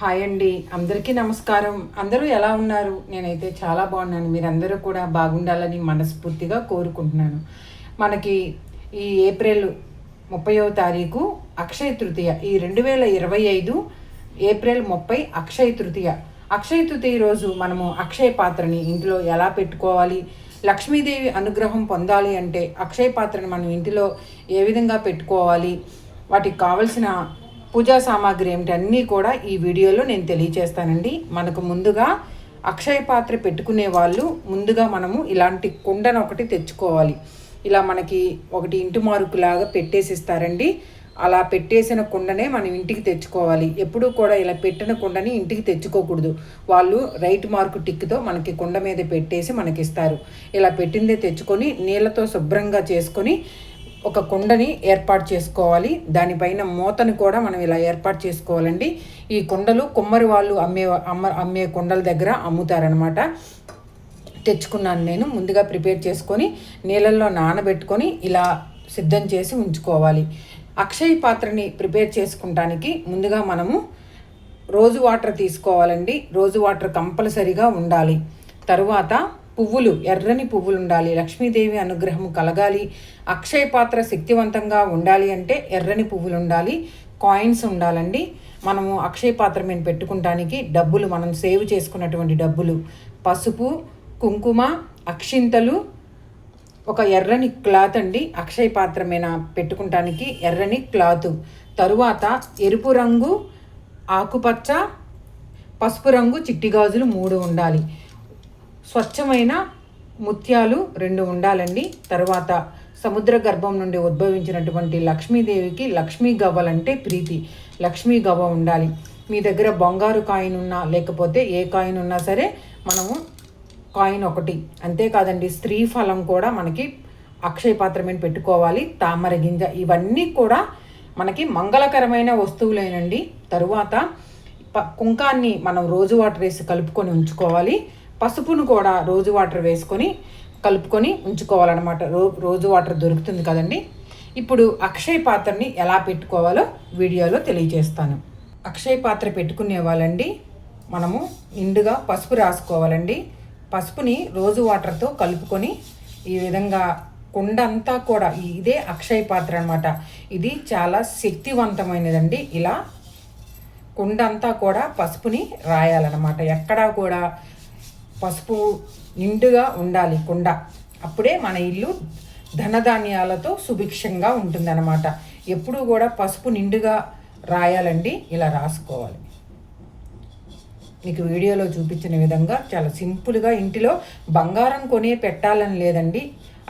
Hi అండి. అందరికీ నమస్కారం. అందరూ ఎలా ఉన్నారు? నేనైతే చాలా బాగున్నాను. మీరందరూ కూడా బాగుండాలని మనస్ఫూర్తిగా కోరుకుంటున్నాను. మనకి ఈ ఏప్రిల్ ముప్పయో తారీఖు అక్షయ తృతీయ. ఈ రెండు వేల ఇరవై ఐదు ఏప్రిల్ ముప్పై అక్షయ తృతీయ. అక్షయ తృతీయ రోజు మనము అక్షయ పాత్రని ఇంట్లో ఎలా పెట్టుకోవాలి? లక్ష్మీదేవి అనుగ్రహం పొందాలి అంటే అక్షయ పాత్రని మనం ఇంటిలో ఏ విధంగా పెట్టుకోవాలి? వాటికి కావలసిన పూజా సామాగ్రి ఏమిటి అన్నీ కూడా ఈ వీడియోలో నేను తెలియచేస్తానండి. మనకు ముందుగా అక్షయ పాత్ర పెట్టుకునే వాళ్ళు ముందుగా మనము ఇలాంటి కుండను ఒకటి తెచ్చుకోవాలి. ఇలా మనకి ఒకటి ఇంటి మారుకులాగా పెట్టేసి ఇస్తారండి అలా పెట్టేసిన కుండనే మనం ఇంటికి తెచ్చుకోవాలి. ఎప్పుడూ కూడా ఇలా పెట్టిన కుండని ఇంటికి తెచ్చుకోకూడదు. వాళ్ళు రైట్ మార్కు టిక్తో మనకి కుండ మీద పెట్టేసి మనకి ఇస్తారు ఇలా పెట్టిందే తెచ్చుకొని నీళ్ళతో శుభ్రంగా చేసుకొని ఒక కుండని ఏర్పాటు చేసుకోవాలి. దానిపైన మూతను కూడా మనం ఇలా ఏర్పాటు చేసుకోవాలండి. ఈ కుండలు కుమ్మరి వాళ్ళు అమ్మే అమ్మ అమ్మే కుండల దగ్గర అమ్ముతారనమాట. తెచ్చుకున్నాను నేను. ముందుగా ప్రిపేర్ చేసుకొని నీళ్ళల్లో నానబెట్టుకొని ఇలా సిద్ధం చేసి ఉంచుకోవాలి. అక్షయ పాత్రని ప్రిపేర్ చేసుకుంటానికి ముందుగా మనము రోజు వాటర్ తీసుకోవాలండి. రోజు వాటర్ కంపల్సరీగా ఉండాలి. తరువాత పువ్వులు ఎర్రని పువ్వులు ఉండాలి లక్ష్మీదేవి అనుగ్రహం కలగాలి. అక్షయ పాత్ర శక్తివంతంగా ఉండాలి అంటే ఎర్రని పువ్వులు ఉండాలి కాయిన్స్ ఉండాలండి. మనము అక్షయ పాత్ర మీద పెట్టుకుంటానికి డబ్బులు మనం సేవ్ చేసుకున్నటువంటి డబ్బులు. పసుపు కుంకుమ అక్షింతలు ఒక ఎర్రని క్లాత్ అండి. అక్షయ పాత్ర మీద పెట్టుకుంటానికి ఎర్రని క్లాత్. తరువాత ఎరుపు రంగు ఆకుపచ్చ పసుపు రంగు చిట్టి గాజులు మూడు ఉండాలి. స్వచ్ఛమైన ముత్యాలు రెండు ఉండాలండి. తర్వాత సముద్ర గర్భం నుండి ఉద్భవించినటువంటి లక్ష్మీదేవికి లక్ష్మీ గవ్వలంటే ప్రీతి. లక్ష్మీ గవ్వ ఉండాలి. మీ దగ్గర బంగారు కాయిన్ ఉన్నా లేకపోతే ఏ కాయిన్ ఉన్నా సరే మనము కాయిన్ ఒకటి. అంతేకాదండి స్త్రీ ఫలం కూడా మనకి అక్షయ పాత్ర మీద పెట్టుకోవాలి. తామర గింజ ఇవన్నీ కూడా మనకి మంగళకరమైన వస్తువులేనండి. తరువాత ప కుంకాన్ని మనం రోజు వాటర్ వేసి కలుపుకొని ఉంచుకోవాలి. పసుపును కూడా రోజు వాటర్ వేసుకొని కలుపుకొని ఉంచుకోవాలన్నమాట. రో రోజు వాటర్ దొరుకుతుంది కదండి. ఇప్పుడు అక్షయ పాత్రని ఎలా పెట్టుకోవాలో వీడియోలో తెలియజేస్తాను. అక్షయ పాత్ర పెట్టుకునే వాళ్ళండి మనము నిండుగా పసుపు రాసుకోవాలండి. పసుపుని రోజు వాటర్తో కలుపుకొని ఈ విధంగా కుండ అంతా కూడా ఇదే అక్షయ పాత్ర అనమాట ఇది చాలా శక్తివంతమైనదండి. ఇలా కుండ అంతా కూడా పసుపుని రాయాలన్నమాట. ఎక్కడా కూడా పసుపు నిండుగా ఉండాలి కుండ. అప్పుడే మన ఇల్లు ధనధాన్యాలతో సుభిక్షంగా ఉంటుందన్నమాట. ఎప్పుడూ కూడా పసుపు నిండుగా రాయాలండి ఇలా రాసుకోవాలి. మీకు వీడియోలో చూపించిన విధంగా చాలా సింపుల్గా ఇంటిలో బంగారం కొనే పెట్టాలని లేదండి.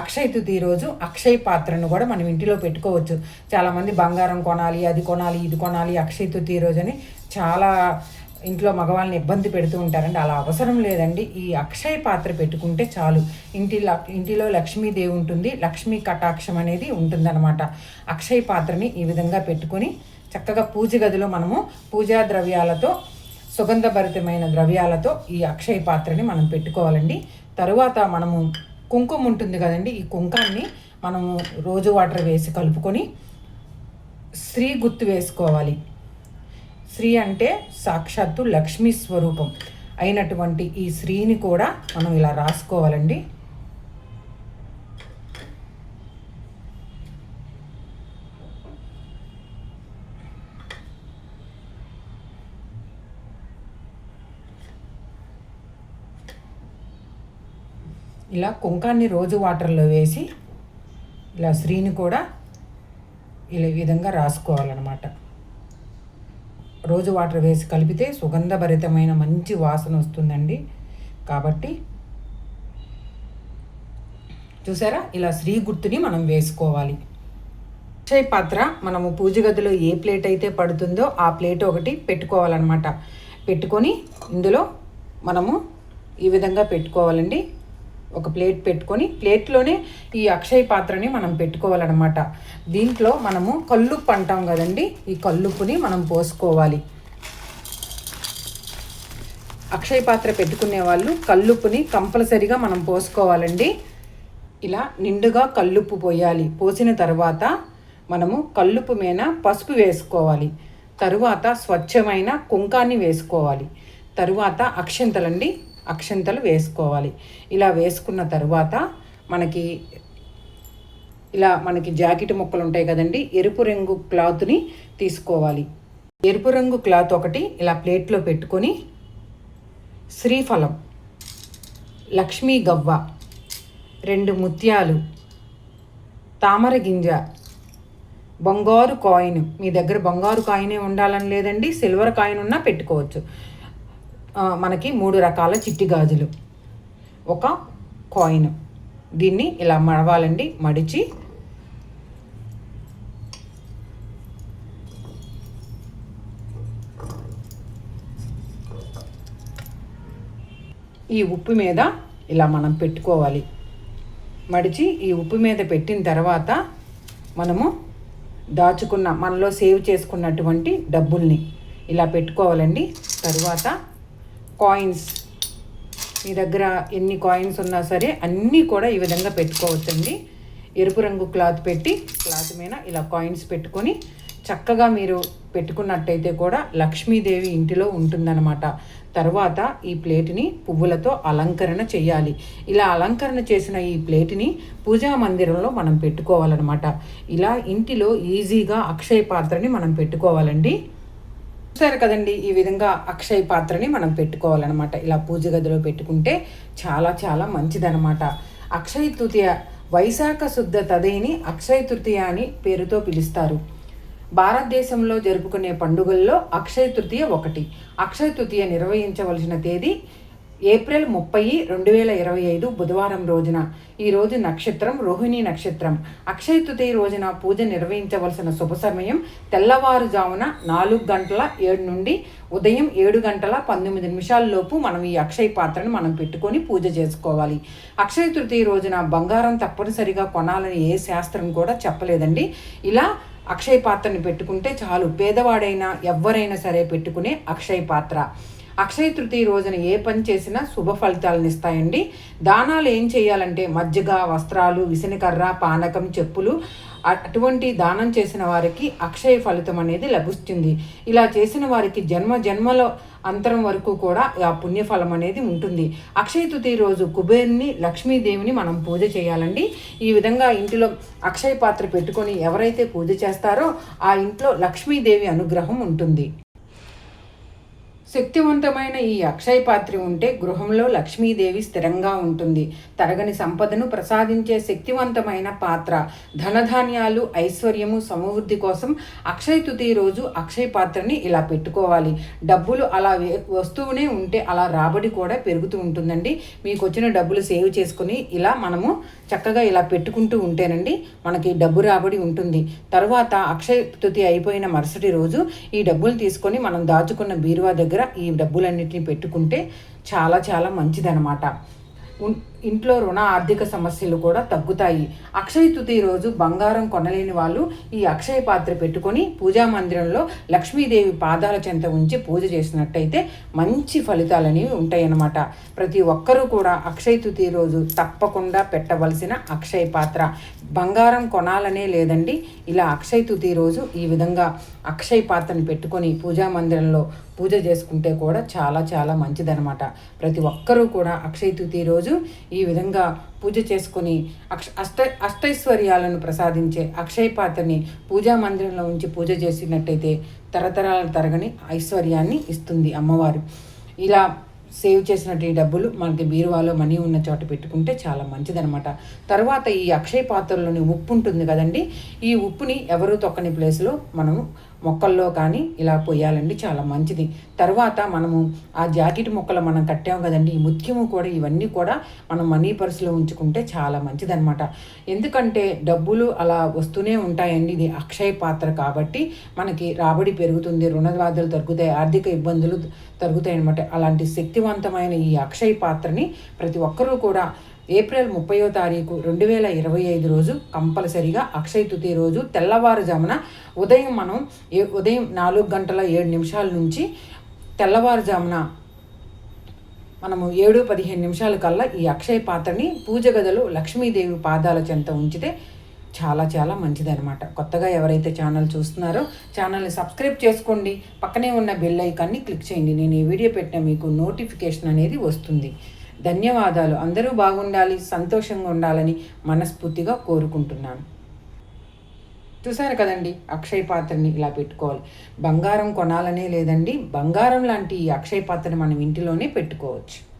అక్షయ తృతీయ రోజు అక్షయ పాత్రను కూడా మనం ఇంటిలో పెట్టుకోవచ్చు. చాలామంది బంగారం కొనాలి అది కొనాలి ఇది కొనాలి అక్షయ తృతీయ రోజు అని చాలా ఇంట్లో మగవాళ్ళని ఇబ్బంది పెడుతూ ఉంటారండి. అలా అవసరం లేదండి. ఈ అక్షయ పాత్ర పెట్టుకుంటే చాలు. ఇంటి ఇంటిలో లక్ష్మీదేవి ఉంటుంది. లక్ష్మీ కటాక్షం అనేది ఉంటుందన్నమాట. అక్షయ పాత్రని ఈ విధంగా పెట్టుకొని చక్కగా పూజ గదిలో మనము పూజా ద్రవ్యాలతో సుగంధభరితమైన ద్రవ్యాలతో ఈ అక్షయ పాత్రని మనం పెట్టుకోవాలండి. తరువాత మనము కుంకుమ ఉంటుంది కదండి. ఈ కుంకాన్ని మనము రోజు వాటర్ వేసి కలుపుకొని స్త్రీ గుర్తు వేసుకోవాలి. శ్రీ అంటే సాక్షాత్తు లక్ష్మీ స్వరూపం అయినటువంటి ఈ శ్రీని కూడా మనం ఇలా రాసుకోవాలండి. ఇలా కుంకాన్ని రోజు వాటర్లో వేసి ఇలా శ్రీని కూడా ఇలా విధంగా రాసుకోవాలన్నమాట. రోజు వాటర్ వేసి కలిపితే సుగంధభరితమైన మంచి వాసన వస్తుందండి. కాబట్టి చూసారా? ఇలా శ్రీ గుర్తుని మనం వేసుకోవాలి. అక్షయ పాత్ర మనము పూజ గదిలో ఏ ప్లేట్ అయితే పడుతుందో ఆ ప్లేట్ ఒకటి పెట్టుకోవాలన్నమాట. పెట్టుకొని ఇందులో మనము ఈ విధంగా పెట్టుకోవాలండి. ఒక ప్లేట్ పెట్టుకొని ప్లేట్లోనే ఈ అక్షయ పాత్రని మనం పెట్టుకోవాలన్నమాట. దీంట్లో మనము కల్లుప్పు అంటాం కదండి ఈ కల్లుప్పుని మనం పోసుకోవాలి. అక్షయ పాత్ర పెట్టుకునే వాళ్ళు కల్లుప్పుని కంపల్సరిగా మనం పోసుకోవాలండి. ఇలా నిండుగా కల్లుప్పు పోయాలి. పోసిన తర్వాత మనము కల్లుప్పు మీద పసుపు వేసుకోవాలి. తరువాత స్వచ్ఛమైన కుంకాన్ని వేసుకోవాలి. తరువాత అక్షంతలండి అక్షంతలు వేసుకోవాలి. ఇలా వేసుకున్న తరువాత మనకి ఇలా మనకి జాకెట్ ముక్కలు ఉంటాయి కదండి ఎరుపు రంగు క్లాత్ని తీసుకోవాలి. ఎరుపు రంగు క్లాత్ ఒకటి ఇలా ప్లేట్లో పెట్టుకొని శ్రీఫలం లక్ష్మీ గవ్వ రెండు ముత్యాలు తామర గింజ బంగారు కాయిన్ మీ దగ్గర బంగారు కాయినే ఉండాలని లేదండి సిల్వర్ కాయిన్ ఉన్నా పెట్టుకోవచ్చు. మనకి మూడు రకాల చిట్టి గాజులు. ఒక కాయిన్ దీన్ని ఇలా మడవాలండి మడిచి. ఈ ఉప్పు మీద ఇలా మనం పెట్టుకోవాలి. మడిచి ఈ ఉప్పు మీద పెట్టిన తర్వాత మనము దాచుకున్న మనలో సేవ్ చేసుకున్నటువంటి డబ్బుల్ని ఇలా పెట్టుకోవాలండి. తరువాత కాయిన్స్ మీ దగ్గర ఎన్ని కాయిన్స్ ఉన్నా సరే అన్నీ కూడా ఈ విధంగా పెట్టుకోవచ్చండి. ఎరుపు రంగు క్లాత్ పెట్టి క్లాత్ మీద ఇలా కాయిన్స్ పెట్టుకొని చక్కగా మీరు పెట్టుకున్నట్టయితే కూడా లక్ష్మీదేవి ఇంటిలో ఉంటుందన్నమాట. తర్వాత ఈ ప్లేట్ని పువ్వులతో అలంకరణ చేయాలి. ఇలా అలంకరణ చేసిన ఈ ప్లేట్ని పూజా మందిరంలో మనం పెట్టుకోవాలన్నమాట. ఇలా ఇంటిలో ఈజీగా అక్షయ పాత్రని మనం పెట్టుకోవాలండి. చూసారు కదండి ఈ విధంగా అక్షయ పాత్రని మనం పెట్టుకోవాలన్నమాట. ఇలా పూజ గదిలో పెట్టుకుంటే చాలా చాలా మంచిదన్నమాట. అక్షయ తృతీయ వైశాఖ శుద్ధ తదేని అక్షయ తృతీయ అని పేరుతో పిలుస్తారు. భారతదేశంలో జరుపుకునే పండుగల్లో అక్షయ తృతీయ ఒకటి. అక్షయ తృతీయ నిర్వహించవలసిన తేదీ ఏప్రిల్ ముప్పై రెండు వేల ఇరవై ఐదు బుధవారం రోజున. ఈ రోజు నక్షత్రం రోహిణి నక్షత్రం. అక్షయ తృతీయ రోజున పూజ నిర్వహించవలసిన శుభ సమయం తెల్లవారుజామున నాలుగు గంటల ఏడు నుండి ఉదయం ఏడు గంటల పంతొమ్మిది నిమిషాల్లోపు మనం ఈ అక్షయ పాత్రను మనం పెట్టుకొని పూజ చేసుకోవాలి. అక్షయ తృతీయ రోజున బంగారం తప్పనిసరిగా కొనాలని ఏ శాస్త్రం కూడా చెప్పలేదండి. ఇలా అక్షయ పాత్రని పెట్టుకుంటే చాలు. పేదవాడైనా ఎవ్వరైనా సరే పెట్టుకునే అక్షయ పాత్ర. అక్షయ తృతీయ రోజున ఏ పని చేసినా శుభ ఫలితాలను ఇస్తాయండి. దానాలు ఏం చేయాలంటే మజ్జిగ వస్త్రాలు విసనకర్ర పానకం చెప్పులు అటువంటి దానం చేసిన వారికి అక్షయ ఫలితం అనేది లభిస్తుంది. ఇలా చేసిన వారికి జన్మ జన్మల అంతరం వరకు కూడా ఆ పుణ్యఫలం అనేది ఉంటుంది. అక్షయ తృతీయ రోజు కుబేరుని లక్ష్మీదేవిని మనం పూజ చేయాలండి. ఈ విధంగా ఇంటిలో అక్షయ పాత్ర పెట్టుకొని ఎవరైతే పూజ చేస్తారో ఆ ఇంట్లో లక్ష్మీదేవి అనుగ్రహం ఉంటుంది. శక్తివంతమైన ఈ అక్షయ పాత్రి ఉంటే గృహంలో లక్ష్మీదేవి స్థిరంగా ఉంటుంది. తరగని సంపదను ప్రసాదించే శక్తివంతమైన పాత్ర. ధనధాన్యాలు ఐశ్వర్యము సమృద్ధి కోసం అక్షయ తృతీయ రోజు అక్షయ పాత్రని ఇలా పెట్టుకోవాలి. డబ్బులు అలా వస్తూనే ఉంటే అలా రాబడి కూడా పెరుగుతూ ఉంటుందండి. మీకు వచ్చిన డబ్బులు సేవ్ చేసుకుని ఇలా మనము చక్కగా ఇలా పెట్టుకుంటూ ఉంటేనండి మనకి డబ్బు రాబడి ఉంటుంది. తర్వాత అక్షయ తుతి అయిపోయిన మరుసటి రోజు ఈ డబ్బులు తీసుకొని మనం దాచుకున్న బీరువా దగ్గర ఈ డబ్బులన్నిటిని పెట్టుకుంటే చాలా చాలా మంచిదనమాట ఇంట్లో రుణ ఆర్థిక సమస్యలు కూడా తగ్గుతాయి. అక్షయ తుది రోజు బంగారం కొనలేని వాళ్ళు ఈ అక్షయ పాత్ర పెట్టుకొని పూజా మందిరంలో లక్ష్మీదేవి పాదాల చెంత ఉంచి పూజ చేసినట్టయితే మంచి ఫలితాలు అనేవి ఉంటాయన్నమాట. ప్రతి ఒక్కరూ కూడా అక్షయ తుది రోజు తప్పకుండా పెట్టవలసిన అక్షయ పాత్ర. బంగారం కొనాలనే లేదండి ఇలా అక్షయ తుది రోజు ఈ విధంగా అక్షయ పాత్రను పెట్టుకొని పూజా మందిరంలో పూజ చేసుకుంటే కూడా చాలా చాలా మంచిదనమాట ప్రతి ఒక్కరూ కూడా అక్షయ తుది రోజు ఈ విధంగా పూజ చేసుకొని అక్ష అష్ట అష్టైశ్వర్యాలను ప్రసాదించే అక్షయ పాత్రని పూజా మందిరంలో ఉంచి పూజ చేసినట్టయితే తరతరాల తరగని ఐశ్వర్యాన్ని ఇస్తుంది అమ్మవారు. ఇలా సేవ్ చేసినట్టు ఈ డబ్బులు మనకి బీరువాలో మనీ ఉన్న చోట పెట్టుకుంటే చాలా మంచిదనమాట తర్వాత ఈ అక్షయ పాత్రలోని ఉప్పు ఉంటుంది కదండి ఈ ఉప్పుని ఎవరు తొక్కని ప్లేస్లో మనము మొక్కల్లో కానీ ఇలా పోయాలండి చాలా మంచిది. తర్వాత మనము ఆ జాకెట్ మొక్కలు మనం కట్టాం కదండి ఈ ముత్యము కూడా ఇవన్నీ కూడా మనం మనీ పర్సులో ఉంచుకుంటే చాలా మంచిదన్నమాట. ఎందుకంటే డబ్బులు అలా వస్తూనే ఉంటాయండి ఇది అక్షయ పాత్ర కాబట్టి మనకి రాబడి పెరుగుతుంది రుణబాధలు తగ్గుతాయి ఆర్థిక ఇబ్బందులు తగ్గుతాయి అనమాట అలాంటి శక్తివంతమైన ఈ అక్షయ పాత్రని ప్రతి ఒక్కరూ కూడా ఏప్రిల్ ముప్పయో తారీఖు రెండు వేల ఇరవై ఐదు రోజు కంపల్సరిగా అక్షయ తృతీయ రోజు తెల్లవారుజామున ఉదయం మనం ఏ ఉదయం నాలుగు గంటల ఏడు నిమిషాల నుంచి తెల్లవారుజామున మనము ఏడు పదిహేను నిమిషాల కల్లా ఈ అక్షయ పాత్రని పూజ గదిలో లక్ష్మీదేవి పాదాల చెంత ఉంచితే చాలా చాలా మంచిదనమాట కొత్తగా ఎవరైతే ఛానల్ చూస్తున్నారో ఛానల్ని సబ్స్క్రైబ్ చేసుకోండి. పక్కనే ఉన్న బెల్ ఐకాన్ని క్లిక్ చేయండి. నేను ఈ వీడియో పెట్టిన మీకు నోటిఫికేషన్ అనేది వస్తుంది. ధన్యవాదాలు. అందరూ బాగుండాలి సంతోషంగా ఉండాలని మనస్ఫూర్తిగా కోరుకుంటున్నాను. చూసారు కదండి అక్షయ పాత్రని ఇలా పెట్టుకోవాలి. బంగారం కొనాలనే లేదండి బంగారం లాంటి ఈ అక్షయ పాత్రని మనం ఇంటిలోనే పెట్టుకోవచ్చు.